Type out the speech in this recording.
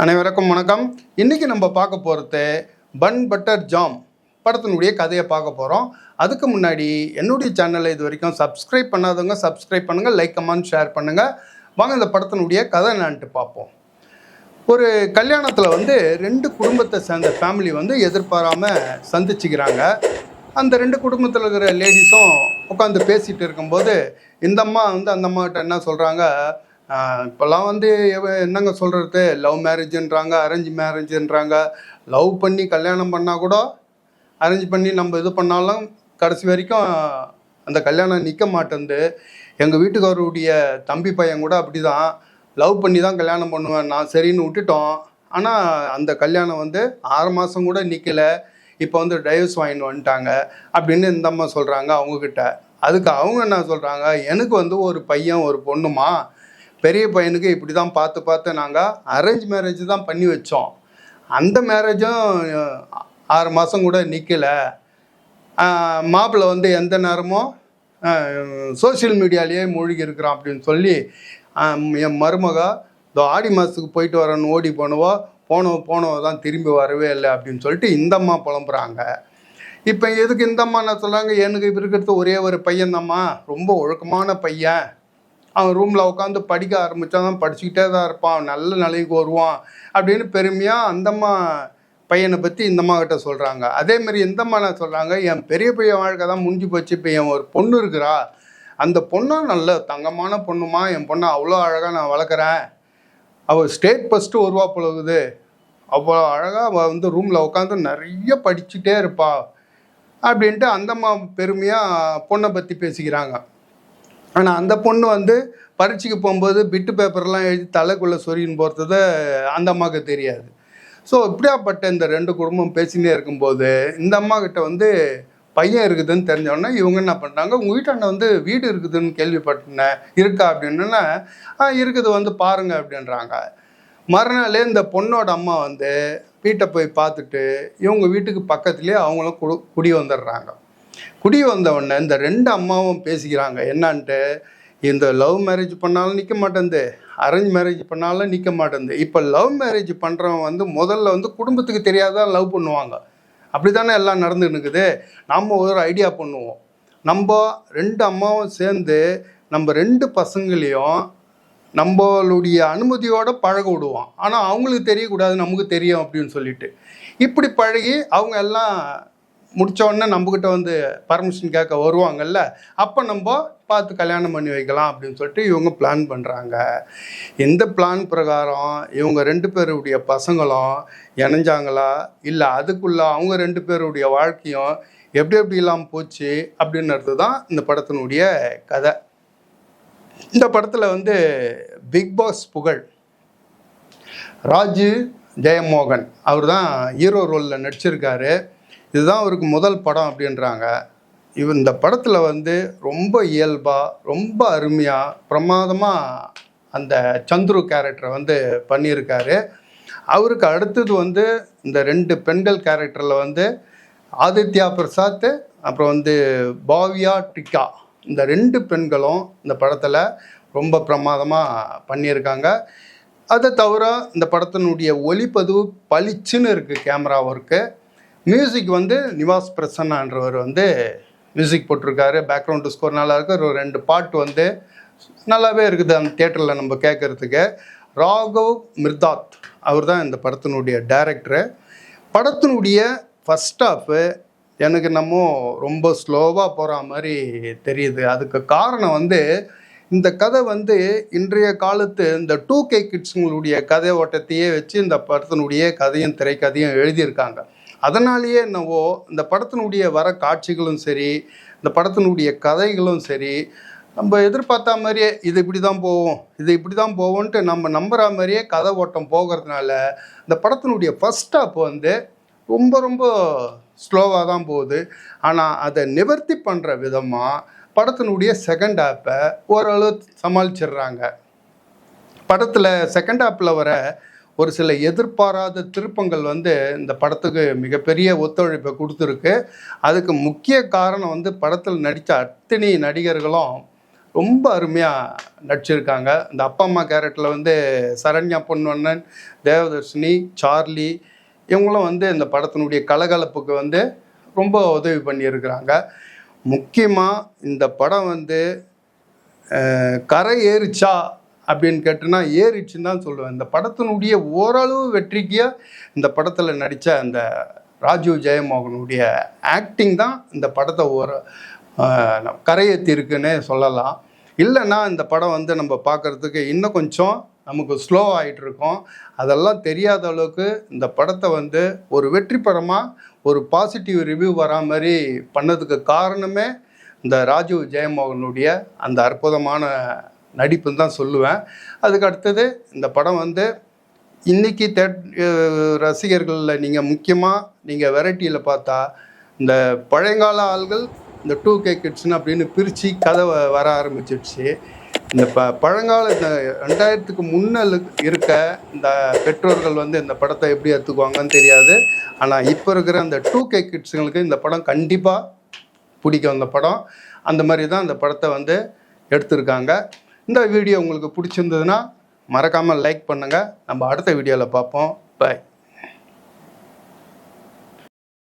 அனைவருக்கும் வணக்கம். இன்றைக்கி நம்ம பார்க்க போகிறது பன் பட்டர் ஜாம் படத்தினுடைய கதையை பார்க்க போகிறோம் அதுக்கு முன்னாடி என்னுடைய சேனலை இது வரைக்கும் சப்ஸ்கிரைப் பண்ணாதவங்க சப்ஸ்கிரைப் பண்ணுங்கள் லைக் கமெண்ட் ஷேர் பண்ணுங்கள் வாங்க இந்த படத்தினுடைய கதை என்னான்ட்டு பார்ப்போம். ஒரு கல்யாணத்தில் வந்து ரெண்டு குடும்பத்தை சேர்ந்த ஃபேமிலி வந்து எதிர்பாராமல் சந்திச்சுக்கிறாங்க. அந்த ரெண்டு குடும்பத்தில் இருக்கிற லேடிஸும் உட்காந்து பேசிகிட்டு இருக்கும்போது இந்த அம்மா வந்து அந்த அம்மாகிட்ட என்ன சொல்கிறாங்க இப்போல்லாம் வந்து எவ- என்னங்க சொல்கிறது லவ் மேரேஜ்ன்றாங்க அரேஞ்ச் மேரேஜ்ன்றாங்க லவ் பண்ணி கல்யாணம் பண்ணால் கூட அரேஞ்ச் பண்ணி நம்ம இது பண்ணாலும் கடைசி வரைக்கும் அந்த கல்யாணம் நிற்க மாட்டேந்து எங்கள் வீட்டுக்காரருடைய தம்பி பையன் கூட அப்படி தான் லவ் பண்ணி தான் கல்யாணம் பண்ணுவேன். நான் சரின்னு விட்டுட்டோம். ஆனால் அந்த கல்யாணம் வந்து ஆறு மாதம் கூட நிற்கல இப்போ வந்து டைவர்ஸ் வாங்கிட்டு வந்துட்டாங்க அப்படின்னு இந்த அம்மா சொல்கிறாங்க அவங்கக்கிட்ட அதுக்கு அவங்க என்ன சொல்கிறாங்க எனக்கு வந்து ஒரு பையன் ஒரு பொண்ணுமா? பெரிய பையனுக்கு இப்படி தான் பார்த்து பார்த்து நாங்கள் அரேஞ்ச் மேரேஜ் தான் பண்ணி வச்சோம். அந்த மேரேஜும் ஆறு மாதம் கூட நிற்கலை மாப்பிள்ளை வந்து எந்த நேரமும் சோஷியல் மீடியாலேயே மூழ்கி இருக்கிறான் அப்படின்னு சொல்லி என் மருமக இதோ ஆடி மாதத்துக்கு போயிட்டு வரேன்னு ஓடி போனவோ போனவ போனவ தான் திரும்பி வரவே இல்லை அப்படின்னு சொல்லிட்டு இந்த அம்மா புலம்புறாங்க. இப்போ எதுக்கு இந்த அம்மா என்ன சொல்கிறாங்க எனக்கு இப்போ இருக்கிறது ஒரே ஒரு பையன்தாம்மா ரொம்ப ஒழுக்கமான பையன். அவன் ரூமில் உட்காந்து படிக்க ஆரம்பித்தா தான் படிச்சுக்கிட்டே தான் இருப்பான். நல்ல நிலைக்கு வருவான். அப்படின்னு பெருமையாக அந்தம்மா பையனை பற்றி இந்தம்மா கிட்ட சொல்கிறாங்க அதேமாரி இந்தம்மா நான் சொல்கிறாங்க என் பெரிய பையன் வாழ்க்கை தான் முடிஞ்சு போச்சு. இப்போ என் ஒரு பொண்ணு இருக்கிறா. அந்த பொண்ணும் நல்ல தங்கமான பொண்ணுமா? என் பொண்ணை அவ்வளோ அழகாக நான் வளர்க்குறேன். அவள் ஸ்டேட் ஃபஸ்ட்டு வருவா போலகுது அவ்வளோ அழகாக அவள் வந்து ரூமில் உட்காந்து நிறைய படிச்சுட்டே இருப்பா. அப்படின்ட்டு அந்தம்மா பெருமையாக பொண்ணை பற்றி பேசிக்கிறாங்க. ஆனால் அந்த பொண்ணு வந்து பரீட்சைக்கு போகும்போது பிட்டு பேப்பர்லாம் எழுதி தலைக்குள்ளே சொரியின் போகிறது அந்த அம்மாவுக்கு தெரியாது. ஸோ இப்படியாப்பட்ட இந்த ரெண்டு குடும்பம் பேசினே இருக்கும்போது இந்த அம்மா கிட்ட வந்து பையன் இருக்குதுன்னு தெரிஞ்சோடனே இவங்க என்ன பண்ணுறாங்க உங்கள் வீட்டாண்ட வந்து வீடு இருக்குதுன்னு கேள்விப்பட்டேன் இருக்கா அப்படின்னா இருக்குது வந்து பாருங்க அப்படின்றாங்க. மறுநாளே இந்த பொண்ணோட அம்மா வந்து வீட்டை போய் பார்த்துட்டு இவங்க வீட்டுக்கு பக்கத்துலேயே அவங்களும் குடு குடி வந்துடுறாங்க. குடி வந்த உடனே இந்த ரெண்டு அம்மாவும் பேசிக்கிறாங்க. என்னான்ட்டு? இந்த லவ் மேரேஜ் பண்ணாலும் நிற்க மாட்டேன்து. அரேஞ்ச் மேரேஜ் பண்ணாலும் நிற்க மாட்டேன்து. இப்போ லவ் மேரேஜ் பண்ணுறவன் வந்து முதல்ல வந்து குடும்பத்துக்கு தெரியாதான் லவ் பண்ணுவாங்க. அப்படி தானே எல்லாம் நடந்துன்னு இருக்குது நம்ம ஒரு ஐடியா பண்ணுவோம். நம்ம ரெண்டு அம்மாவும் சேர்ந்து நம்ம ரெண்டு பசங்களையும் நம்மளுடைய அனுமதியோட பழக விடுவோம். ஆனால் அவங்களுக்கு தெரியக்கூடாது நமக்கு தெரியும் அப்படின்னு சொல்லிட்டு. இப்படி பழகி அவங்க எல்லாம் முடிச்ச உடனே நம்மக்கிட்ட வந்து பர்மிஷன் கேட்க வருவாங்கல்ல அப்போ நம்ம பார்த்து கல்யாணம் பண்ணி வைக்கலாம் அப்படின்னு சொல்லிட்டு இவங்க பிளான் பண்ணுறாங்க இந்த பிளான் பிரகாரம்? இவங்க ரெண்டு பேருடைய பசங்களும் இணைஞ்சாங்களா? இல்லை அதுக்குள்ள அவங்க ரெண்டு பேருடைய வாழ்க்கையும் எப்படி எப்படி இல்லாமல் போச்சு அப்படின்றது தான் இந்த படத்தினுடைய கதை. இந்த படத்தில் வந்து பிக் பாஸ் புகழ் ராஜு ஜெயமோகன் அவர் தான் ஹீரோ ரோலில் நடிச்சிருக்காரு. இதுதான் அவருக்கு முதல் படம் அப்படின்றாங்க. இவ இந்த படத்தில் வந்து ரொம்ப இயல்பாக ரொம்ப அருமையாக பிரமாதமாக அந்த சந்துரு கேரக்டரை வந்து பண்ணியிருக்காரு. அவருக்கு அடுத்தது வந்து இந்த ரெண்டு பெண்கள் கேரக்டரில் வந்து ஆதித்யா பிரசாத் அப்புறம் வந்து பாவியா டிக்கா. இந்த ரெண்டு பெண்களும் இந்த படத்தில் ரொம்ப பிரமாதமாக பண்ணியிருக்காங்க. அதை தவிர இந்த படத்தினுடைய ஒளிப்பதிவு பளிச்சுன்னு இருக்குது கேமரா ஒர்க்கு மியூசிக் வந்து நிவாஸ் பிரசன்னான்றவர் வந்து மியூசிக் போட்டிருக்காரு. பேக்ரவுண்டு ஸ்கோர் நல்லா இருக்கு. ஒரு ரெண்டு பாட்டு வந்து நல்லாவே இருக்குது அந்த தேட்டரில் நம்ம கேட்குறதுக்கு ராகவ் மிர்தாத் அவர் தான் இந்த படத்தினுடைய டைரக்டரு படத்தினுடைய ஃபஸ்ட் ஆஃபு எனக்கு நம்ம ரொம்ப ஸ்லோவாக போகிற மாதிரி தெரியுது. அதுக்கு காரணம் வந்து இந்த கதை வந்து இன்றைய காலத்து இந்த டூ கே கிட்ஸுங்களுடைய கதை ஓட்டத்தையே வச்சு இந்த படத்தினுடைய கதையும் திரைக்கதையும் எழுதியிருக்காங்க. அதனாலேயே என்னவோ இந்த படத்தினுடைய வர காட்சிகளும் சரி இந்த படத்தினுடைய கதைகளும் சரி நம்ம எதிர்பார்த்த மாதிரியே இது இப்படி தான் போவோம் இது இப்படி தான் போவோன்ட்டு நம்ம நம்புகிற மாதிரியே கதை ஓட்டம் போகிறதுனால இந்த படத்தினுடைய ஃபஸ்ட் ஹாப் வந்து ரொம்ப ரொம்ப ஸ்லோவாக தான் போகுது. ஆனால் அதை நிவர்த்தி பண்ணுற விதமாக படத்தினுடைய செகண்ட் ஹாப்பை ஓரளவு சமாளிச்சிடுறாங்க. படத்தில் செகண்ட் ஹாப்பில் வர ஒரு சில எதிர்பாராத திருப்பங்கள் வந்து இந்த படத்துக்கு மிகப்பெரிய ஒத்துழைப்பை கொடுத்துருக்கு. அதுக்கு முக்கிய காரணம் வந்து படத்தில் நடித்த அத்தனை நடிகர்களும் ரொம்ப அருமையாக நடிச்சிருக்காங்க. இந்த அப்பா அம்மா கேரக்டரில் வந்து சரண்யா பொன்வண்ணன் தேவதர்ஷினி சார்லி இவங்களும் வந்து இந்த படத்தினுடைய கலகலப்புக்கு வந்து ரொம்ப உதவி பண்ணியிருக்கிறாங்க. முக்கியமாக இந்த படம் வந்து கரை ஏறிச்சா அப்படின்னு கேட்டோன்னா ஏறிச்சுன்னு தான் சொல்லுவேன். இந்த படத்தினுடைய ஓரளவு வெற்றிக்கு இந்த படத்தில் நடித்த அந்த ராஜீவ் ஜெயமோகனுடைய ஆக்டிங் தான் இந்த படத்தை ஒரு கரையேற்றிருக்குன்னே சொல்லலாம். இல்லைன்னா இந்த படம் வந்து நம்ம பார்க்குறதுக்கு இன்னும் கொஞ்சம் நமக்கு ஸ்லோ ஆகிட்டு இருக்கோம் அதெல்லாம் தெரியாத அளவுக்கு இந்த படத்தை வந்து ஒரு வெற்றி படமாக ஒரு பாசிட்டிவ் ரிவ்யூ வரா மாதிரி பண்ணதுக்கு காரணமே இந்த ராஜீவ் ஜெயமோகனுடைய அந்த அற்புதமான நடிப்புன்னு தான் சொல்லுவேன். அதுக்கு அடுத்தது இந்த படம் வந்து இன்றைக்கி தேட் ரசிகர்களில் நீங்கள் முக்கியமாக நீங்கள் வெரைட்டியில் பார்த்தா இந்த பழையங்கால ஆள்கள் இந்த டூ கே கிட்ஸ்னு அப்படின்னு பிரித்து கதை வர ஆரம்பிச்சிடுச்சு. இந்த ப பழங்கால இந்த ரெண்டாயிரத்துக்கு முன்னல் இருக்க இந்த பெற்றோர்கள் வந்து இந்த படத்தை எப்படி எடுத்துக்குவாங்கன்னு தெரியாது. ஆனால் இப்போ இருக்கிற அந்த டூ கே கிட்ஸுங்களுக்கு இந்த படம் கண்டிப்பாக பிடிக்கும். அந்த படம் அந்த மாதிரி தான் அந்த படத்தை வந்து எடுத்திருக்காங்க. இந்த வீடியோ உங்களுக்கு பிடிச்சிருந்ததுன்னா மறக்காமல் லைக் பண்ணுங்கள் நம்ம அடுத்த வீடியோவில் பார்ப்போம். பாய்